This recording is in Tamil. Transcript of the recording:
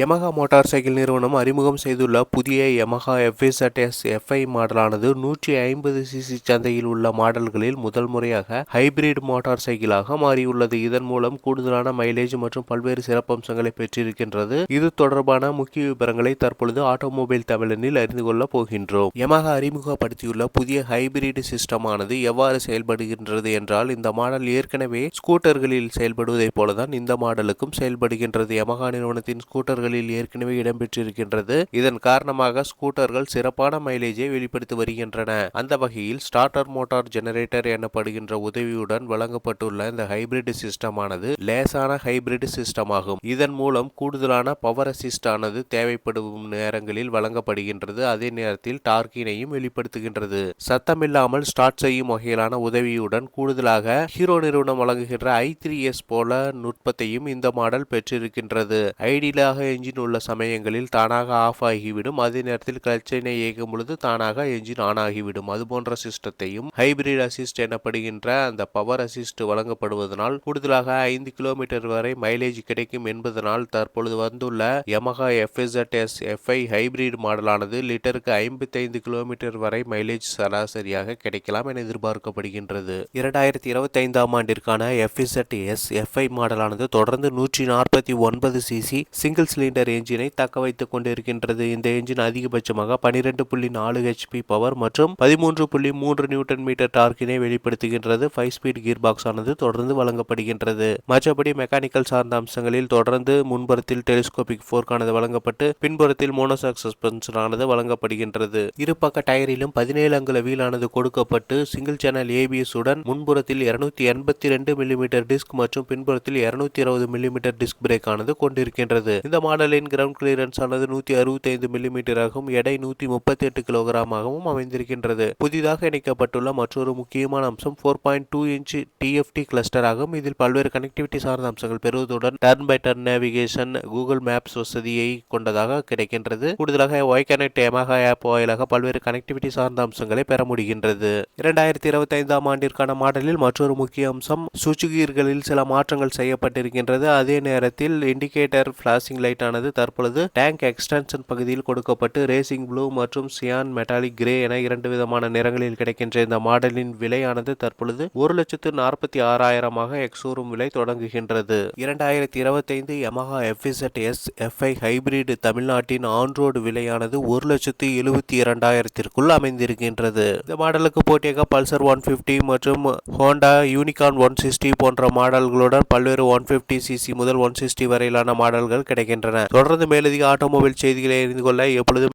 யமஹா மோட்டார் சைக்கிள் நிறுவனம் அறிமுகம் செய்துள்ள புதிய யமஹா எஃப்இசட்எஸ் எஃப்ஐ மாடலானது நூற்றி ஐம்பது சிசி சந்தையில் உள்ள மாடல்களில் முதல் முறையாக ஹைபிரிட் மோட்டார் சைக்கிளாக மாறியுள்ளது. இதன் மூலம் கூடுதலான மைலேஜ் மற்றும் பல்வேறு சிறப்பம்சங்களை பெற்றிருக்கின்றது. இது தொடர்பான முக்கிய விவரங்களை தற்பொழுது ஆட்டோமொபைல் தமிழனில் அறிந்து கொள்ள போகின்றோம். யமஹா அறிமுகப்படுத்தியுள்ள புதிய ஹைபிரிட் சிஸ்டமானது எவ்வாறு செயல்படுகின்றது என்றால் இந்த மாடல் ஏற்கனவே ஸ்கூட்டர்களில் செயல்படுவதைப் போலதான் இந்த மாடலுக்கும் செயல்படுகின்றது. யமஹா நிறுவனத்தின் ஸ்கூட்டர் ஸ்கூட்டர்களில் ஏற்கனவே இடம்பெற்றிருக்கின்றது. இதன் காரணமாக ஸ்கூட்டர்கள் சிறப்பான மைலேஜை வெளிப்படுத்தி வருகின்றன. அந்த வகையில் ஸ்டார்டர் மோட்டார் ஜெனரேட்டர் எனப்படுகின்ற உதவியுடன் வழங்கப்பட்டுள்ள இந்த ஹைபிரிட் சிஸ்டமானது லேசான ஹைபிரிட் சிஸ்டம் ஆகும் இதன் மூலம் கூடுதலான பவர் அசிஸ்ட் ஆனது தேவைப்படும் நேரங்களில் வழங்கப்படுகின்றது. அதே நேரத்தில் டார்க்கினையும் வெளிப்படுத்துகின்றது. சத்தமில்லாமல் ஸ்டார்ட் செய்யும் வகையிலான உதவியுடன் கூடுதலாக ஹீரோ நிறுவனம் வழங்குகின்ற ஐ த்ரீ எஸ் போல நுட்பத்தையும் இந்த மாடல் பெற்றிருக்கின்றது. ஐடியலாக என்ஜின் உள்ள சமயங்களில் தானாக ஆஃப் ஆகிவிடும். அதே நேரத்தில் கிளச்சினை இயக்கும் பொழுது தானாக என்ஜின் ஆன் ஆகிவிடும். அது போன்ற சிஸ்டத்தையும் ஹைபிரிட் அசிஸ்ட் எனப்படுகின்ற அந்த பவர் அசிஸ்ட் வழங்கப்படுவதனால் கூடுதலாக ஐந்து கிலோமீட்டர் வரை மைலேஜ் கிடைக்கும் என்பதனால் தற்பொழுது வந்துள்ள Yamaha FZ S FI hybrid மாடலானது லிட்டருக்கு ஐம்பத்தைந்து கிலோமீட்டர் வரை மைலேஜ் சராசரியாக கிடைக்கலாம் என எதிர்பார்க்கப்படுகின்றது. இரண்டாயிரத்தி இருபத்தி ஐந்தாம் ஆண்டிற்கான எஃப்இசட் எஸ் எஃப்ஐ மாடலானது தொடர்ந்து நூற்றி நாற்பத்தி ஒன்பது சிசி சிங்கிள் சிலிண்டர் என்ஜினை தக்க வைத்துக் கொண்டிருக்கின்றது. இந்த என்ஜின் அதிகபட்சமாக பனிரெண்டு புள்ளி நாலு ஹெச்பி பவர் மற்றும் பதிமூன்று புள்ளி மூன்று நியூட்டன் மீட்டர் டார்க்கினை வெளிப்படுத்துகின்றது. ஃபைவ் ஸ்பீட் கியர் பாக்ஸ் ஆனது தொடர்ந்து வழங்கப்படுகின்றது. மற்றபடி மெக்கானிக்கல் சார்ந்த அம்சங்களில் தொடர்ந்து முன்புறத்தில் டெலிஸ்கோபிக் ஃபோர்க்கானது வழங்கப்பட்டு பின்புறத்தில் மோனோசாக் சஸ்பென்ஷன் ஆனது வழங்கப்படுகின்றது. இருபக்க டயரிலும் பதினேழு அங்குல வீலானது கொடுக்கப்பட்டு சிங்கிள் சேனல் ஏபிஎஸ் உடன் முன்புறத்தில் இருநூத்தி எண்பத்தி ரெண்டு மில்லிமீட்டர் டிஸ்க் மற்றும் பின்புறத்தில் இருநூத்தி இருபது மில்லிமீட்டர் டிஸ்க் பிரேக் ஆனது கொண்டிருக்கின்றது. இந்த மாடலின் கிரவுண்ட் கிளியரன்ஸ் ஆனது நூற்றி அறுபத்தி ஐந்து மில்லிமீட்டராகவும் எடை நூற்றி முப்பத்தி எட்டு கிலோகிராமாகவும் அமைந்திருக்கின்றது. புதிதாக இணைக்கப்பட்டுள்ள மற்றொரு முக்கியமான அம்சம் four point two inch TFT cluster ஆகும். இதில் பல்வேறு கனெக்டிவிட்டி சார்ந்த அம்சங்கள் பெறுவதுடன் turn by turn navigation Google Maps வசதியை கொண்டதாக கிடைக்கின்றது. கூடுதலாக ஒய் கனெக்ட் எமகா ஆப் வாயிலாக பல்வேறு கனெக்டிவிட்டி சார்ந்த அம்சங்களை பெற முடிகின்றது. இரண்டாயிரத்தி இருபத்தி ஐந்தாம் ஆண்டிற்கான மாடலில் மற்றொரு முக்கிய அம்சம் சுச்சுகீர்களில் சில மாற்றங்கள் செய்யப்பட்டிருக்கின்றது. அதே நேரத்தில் இண்டிகேட்டர் ஃபிளாஷிங் லைட் ஆனது தற்பொழுது டேங்க் எக்ஸ்டென்ஷன் பகுதியில் கொடுக்கப்பட்டு ரேசிங் ப்ளூ மற்றும் சியான் மெட்டாலிக் கிரே என இரண்டு விதமான நிறங்களில் கிடைக்கின்ற இந்த மாடலின் விலையானது தற்பொழுது ஒரு லட்சத்து நாற்பத்தி ஆறாயிரமாக எக்ஸோரூம் விலை தொடங்குகின்றது. இரண்டாயிரத்தி இருபத்தைந்து Yamaha FZ S FI hybrid தமிழ்நாட்டின் ஆன்ரோடு விலையானது ஒரு லட்சத்து எழுபத்தி இரண்டாயிரத்திற்குள் அமைந்திருக்கின்றது. இந்த மாடலுக்கு போட்டியாக பல்சர் ஒன் பிப்டி மற்றும் ஹோண்டா யூனிகான் ஒன் சிக்ஸ்டி போன்ற மாடல்களுடன் பல்வேறு ஒன் பிப்டி சிசி முதல் ஒன் சிக்ஸ்டி வரையிலான மாடல்கள் கிடைக்கின்றன. தொடர்ந்து மேலதிக ஆட்டோமொபைல் செய்திகளை அறிந்து கொள்ள எப்பொழுதும்